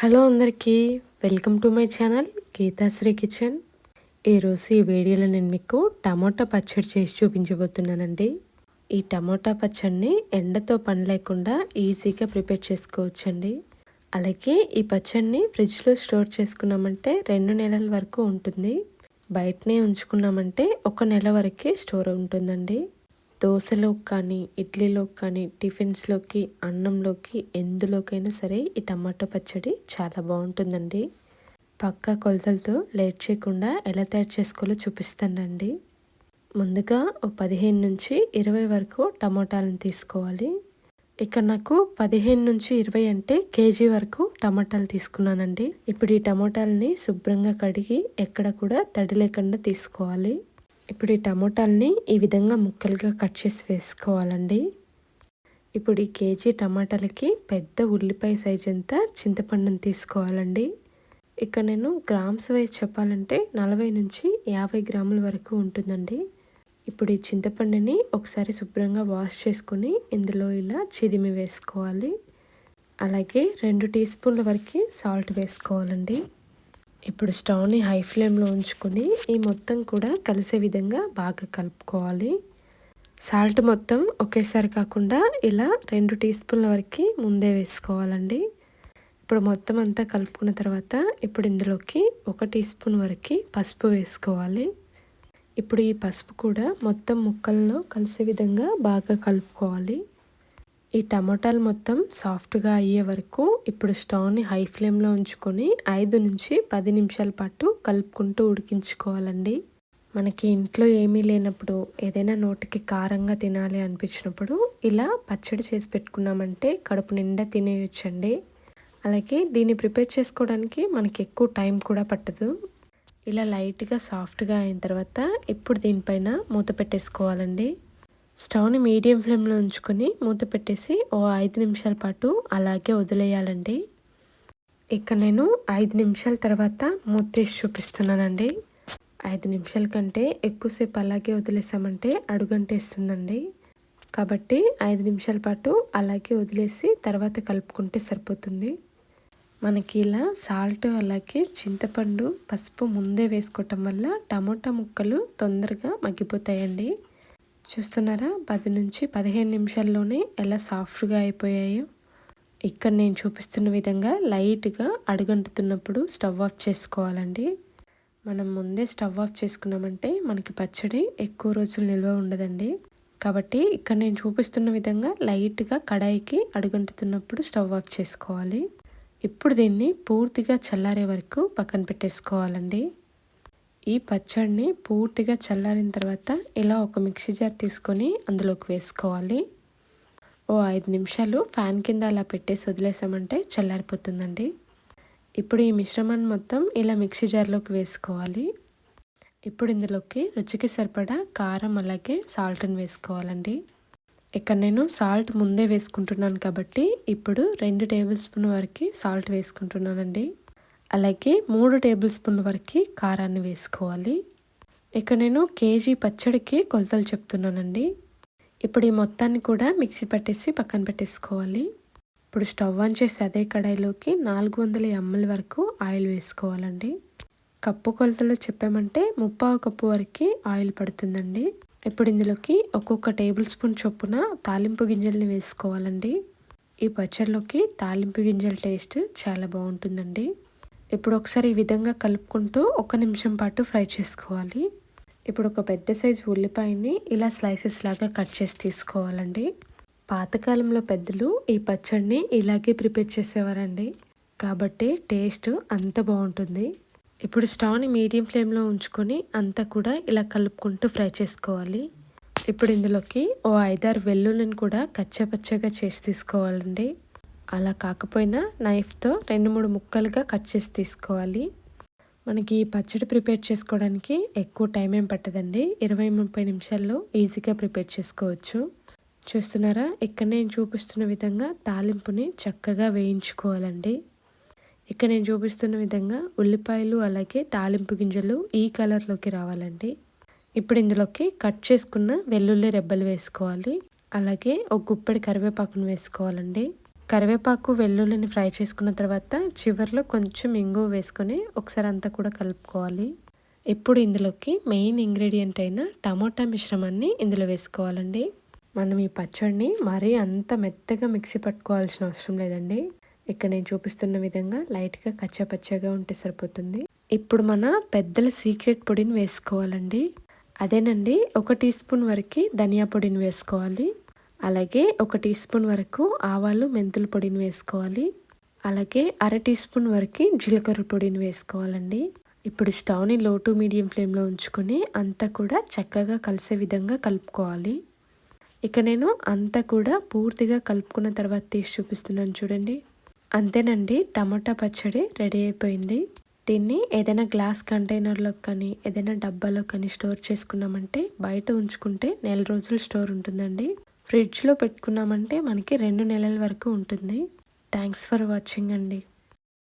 Hello అందరికీ welcome to my channel Geethasri kitchen. ఈరోజు ఈ వీడియోలో నేను మీకు టమోటా పచ్చడి చేసి చూపించబోతున్నానండి. ఈ టమోటా పచ్చడిని ఎండతో పని లేకుండా ఈజీగా ప్రిపేర్ చేసుకోవచ్చండి. అలాగే ఈ పచ్చడిని ఫ్రిడ్జ్లో స్టోర్ చేసుకున్నామంటే రెండు నెలల వరకు ఉంటుంది. బయటనే ఉంచుకున్నామంటే ఒక నెల వరకే స్టోర్ ఉంటుందండి. దోశలోకి కానీ ఇడ్లీలో కానీ టిఫిన్స్లోకి అన్నంలోకి ఎందులోకైనా సరే ఈ టమాటో పచ్చడి చాలా బాగుంటుందండి. పక్క కొలతలతో లేట్ చేయకుండా ఎలా తయారు చేసుకోవాలో చూపిస్తానండి. ముందుగా ఓ పదిహేను నుంచి ఇరవై వరకు టమాటాలను తీసుకోవాలి. ఇక్కడ నాకు పదిహేను నుంచి ఇరవై అంటే కేజీ వరకు టమాటాలు తీసుకున్నానండి. ఇప్పుడు ఈ టమాటాలని శుభ్రంగా కడిగి ఎక్కడ కూడా తడి లేకుండా తీసుకోవాలి. ఇప్పుడు ఈ టమోటాలని ఈ విధంగా ముక్కలుగా కట్ చేసి వేసుకోవాలండి. ఇప్పుడు ఈ కేజీ టమాటాలకి పెద్ద ఉల్లిపాయ సైజ్ అంతా చింతపండుని తీసుకోవాలండి. ఇక్కడ నేను గ్రామ్స్ వైజ్ చెప్పాలంటే నలభై నుంచి యాభై గ్రాముల వరకు ఉంటుందండి. ఇప్పుడు ఈ చింతపండుని ఒకసారి శుభ్రంగా వాష్ చేసుకుని ఇందులో ఇలా చిదిమి వేసుకోవాలి. అలాగే రెండు టీ స్పూన్ల వరకు సాల్ట్ వేసుకోవాలండి. ఇప్పుడు స్టవ్ని హై ఫ్లేమ్లో ఉంచుకొని ఈ మొత్తం కూడా కలిసే విధంగా బాగా కలుపుకోవాలి. సాల్ట్ మొత్తం ఒకేసారి కాకుండా ఇలా రెండు టీ స్పూన్ల వరకు ముందే వేసుకోవాలండి. ఇప్పుడు మొత్తం అంతా కలుపుకున్న తర్వాత ఇప్పుడు ఇందులోకి ఒక టీ స్పూన్ వరకు పసుపు వేసుకోవాలి. ఇప్పుడు ఈ పసుపు కూడా మొత్తం ముక్కల్లో కలిసే విధంగా బాగా కలుపుకోవాలి. ఈ టమాటాలు మొత్తం సాఫ్ట్గా అయ్యే వరకు ఇప్పుడు స్టవ్ని హై ఫ్లేమ్లో ఉంచుకొని ఐదు నుంచి పది నిమిషాల పాటు కలుపుకుంటూ ఉడికించుకోవాలండి. మనకి ఇంట్లో ఏమీ లేనప్పుడు ఏదైనా నోటికి కారంగా తినాలి అనిపించినప్పుడు ఇలా పచ్చడి చేసి పెట్టుకున్నామంటే కడుపు నిండా తినేయొచ్చండి. అలాగే దీన్ని ప్రిపేర్ చేసుకోవడానికి మనకి ఎక్కువ టైం కూడా పట్టదు. ఇలా లైట్గా సాఫ్ట్గా అయిన తర్వాత ఇప్పుడు దీనిపైన మూత పెట్టేసుకోవాలండి. స్టవ్ని మీడియం ఫ్లేమ్లో ఉంచుకొని మూత పెట్టేసి ఓ ఐదు నిమిషాల పాటు అలాగే వదిలేయాలండి. ఇక్కడ నేను ఐదు నిమిషాల తర్వాత మూత తీసి చూపిస్తున్నానండి. ఐదు నిమిషాల కంటే ఎక్కువసేపు అలాగే వదిలేసామంటే అడుగంటేస్తుందండి. కాబట్టి ఐదు నిమిషాల పాటు అలాగే వదిలేసి తర్వాత కలుపుకుంటే సరిపోతుంది. మనకి ఇలా సాల్ట్ అలాగే చింతపండు పసుపు ముందే వేసుకోవటం వల్ల టమోటా ముక్కలు తొందరగా మగ్గిపోతాయండి. చూస్తున్నారా? పది నుంచి పదిహేను నిమిషాల్లోనే ఎలా సాఫ్ట్గా అయిపోయాయో. ఇక్కడ నేను చూపిస్తున్న విధంగా లైట్గా అడుగంటుతున్నప్పుడు స్టవ్ ఆఫ్ చేసుకోవాలండి. మనం ముందే స్టవ్ ఆఫ్ చేసుకున్నామంటే మనకి పచ్చడి ఎక్కువ రోజులు నిల్వ ఉండదండి. కాబట్టి ఇక్కడ నేను చూపిస్తున్న విధంగా లైట్గా కడాయికి అడుగంటుతున్నప్పుడు స్టవ్ ఆఫ్ చేసుకోవాలి. ఇప్పుడు దీన్ని పూర్తిగా చల్లారే వరకు పక్కన పెట్టేసుకోవాలండి. ఈ పచ్చడిని పూర్తిగా చల్లారిన తర్వాత ఇలా ఒక మిక్సీ జార్ తీసుకొని అందులోకి వేసుకోవాలి. ఓ ఐదు నిమిషాలు ఫ్యాన్ కింద అలా పెట్టేసి వదిలేసామంటే చల్లారిపోతుందండి. ఇప్పుడు ఈ మిశ్రమాన్ని మొత్తం ఇలా మిక్సీ జార్లోకి వేసుకోవాలి. ఇప్పుడు ఇందులోకి రుచికి సరిపడా కారం అలాగే సాల్ట్ని వేసుకోవాలండి. ఇక్కడ నేను సాల్ట్ ముందే వేసుకుంటున్నాను కాబట్టి ఇప్పుడు రెండు టేబుల్ స్పూన్ వరకు సాల్ట్ వేసుకుంటున్నానండి. అలాగే మూడు టేబుల్ స్పూన్ల వరకు కారాన్ని వేసుకోవాలి. ఇక నేను కేజీ పచ్చడికి కొలతలు చెప్తున్నానండి. ఇప్పుడు ఈ మొత్తాన్ని కూడా మిక్సీ పట్టేసి పక్కన పెట్టేసుకోవాలి. ఇప్పుడు స్టవ్ ఆన్ చేసి అదే కడాయిలోకి నాలుగు వందల ఎంఎల్ వరకు ఆయిల్ వేసుకోవాలండి. కప్పు కొలతలో చెప్పామంటే ముప్పావు కప్పు వరకు ఆయిల్ పడుతుందండి. ఇప్పుడు ఇందులోకి ఒక్కొక్క టేబుల్ స్పూన్ చొప్పున తాలింపు గింజల్ని వేసుకోవాలండి. ఈ పచ్చడిలోకి తాలింపు గింజల టేస్ట్ చాలా బాగుంటుందండి. ఇప్పుడు ఒకసారి ఈ విధంగా కలుపుకుంటూ ఒక నిమిషం పాటు ఫ్రై చేసుకోవాలి. ఇప్పుడు ఒక పెద్ద సైజు ఉల్లిపాయని ఇలా స్లైసెస్ లాగా కట్ చేసి తీసుకోవాలండి. పాతకాలంలో పెద్దలు ఈ పచ్చడిని ఇలాగే ప్రిపేర్ చేసేవారండి. కాబట్టి టేస్ట్ అంత బాగుంటుంది. ఇప్పుడు స్టవ్ని మీడియం ఫ్లేమ్లో ఉంచుకొని అంతా కూడా ఇలా కలుపుకుంటూ ఫ్రై చేసుకోవాలి. ఇప్పుడు ఇందులోకి ఓ ఐదారు వెల్లుల్లిని కూడా కచ్చపచ్చగా చేసి తీసుకోవాలండి. అలా కాకపోయినా నైఫ్తో రెండు మూడు ముక్కలుగా కట్ చేసి తీసుకోవాలి. మనకి ఈ పచ్చడి ప్రిపేర్ చేసుకోవడానికి ఎక్కువ టైం ఏం పట్టదండి. ఇరవై ముప్పై నిమిషాల్లో ఈజీగా ప్రిపేర్ చేసుకోవచ్చు. చూస్తున్నారా? ఇక్కడ నేను చూపిస్తున్న విధంగా తాలింపుని చక్కగా వేయించుకోవాలండి. ఇక్కడ నేను చూపిస్తున్న విధంగా ఉల్లిపాయలు అలాగే తాలింపు గింజలు ఈ కలర్లోకి రావాలండి. ఇప్పుడు ఇందులోకి కట్ చేసుకున్న వెల్లుల్లి రెబ్బలు వేసుకోవాలి. అలాగే ఒక గుప్పెడి కరివేపాకును వేసుకోవాలండి. కరివేపాకు వెల్లుల్లిని ఫ్రై చేసుకున్న తర్వాత చివరిలో కొంచెం ఇంగువ వేసుకొని ఒకసారి అంతా కూడా కలుపుకోవాలి. ఇప్పుడు ఇందులోకి మెయిన్ ఇంగ్రీడియంట్ అయిన టమోటా మిశ్రమాన్ని ఇందులో వేసుకోవాలండి. మనం ఈ పచ్చడిని మరీ అంత మెత్తగా మిక్సీ పట్టుకోవాల్సిన అవసరం లేదండి. ఇక్కడ నేను చూపిస్తున్న విధంగా లైట్గా కచ్చాపచ్చాగా ఉంటే సరిపోతుంది. ఇప్పుడు మన పెద్దల సీక్రెట్ పొడిని వేసుకోవాలండి. అదేనండి ఒక టీ స్పూన్ వరకు ధనియా పొడిని వేసుకోవాలి. అలాగే ఒక టీ స్పూన్ వరకు ఆవాలు మెంతుల పొడిని వేసుకోవాలి. అలాగే అర టీ స్పూన్ వరకు జీలకర్ర పొడిని వేసుకోవాలండి. ఇప్పుడు స్టవ్ని లో టు మీడియం ఫ్లేమ్లో ఉంచుకొని అంతా కూడా చక్కగా కలిసే విధంగా కలుపుకోవాలి. ఇక నేను అంతా కూడా పూర్తిగా కలుపుకున్న తర్వాత తీసి చూపిస్తున్నాను చూడండి. అంతేనండి టమాటా పచ్చడి రెడీ అయిపోయింది. దీన్ని ఏదైనా గ్లాస్ కంటైనర్లో కానీ ఏదైనా డబ్బాలో కానీ స్టోర్ చేసుకున్నామంటే బయట ఉంచుకుంటే నెల రోజులు స్టోర్ ఉంటుందండి. ఫ్రిడ్జ్లో పెట్టుకున్నామంటే మనకి రెండు నెలల వరకు ఉంటుంది. థ్యాంక్స్ ఫర్ వాచింగ్ అండి.